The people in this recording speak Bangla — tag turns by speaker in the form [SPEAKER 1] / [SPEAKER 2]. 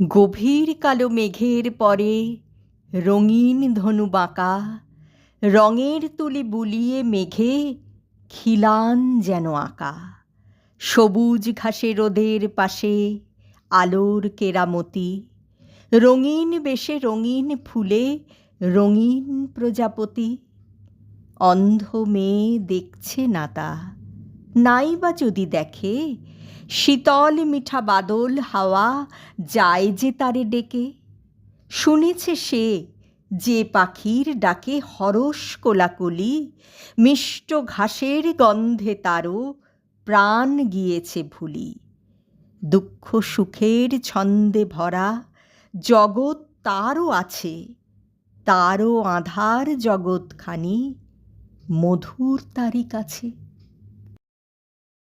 [SPEAKER 1] গভীর কালো মেঘের পরে রঙিন ধনু বাঁকা, রঙের তুলি বুলিয়ে মেঘে খিলান যেন আঁকা। সবুজ ঘাসে রোদের পাশে আলোর কেরামতি, রঙিন বেশে রঙিন ফুলে রঙিন প্রজাপতি। অন্ধ মেয়ে দেখছে না তা, নাই বা যদি দেখে শীতল মিঠা বাদল হাওয়া যায় যে তারে ডেকে। শুনেছে সে যে পাখির ডাকে হরস কোলাকুলি, মিষ্ট ঘাসের গন্ধে তারও প্রাণ গিয়েছে ভুলি। দুঃখ সুখের ছন্দে ভরা জগৎ তারও আছে, তারও আধার জগৎখানি মধুর তারই কাছে।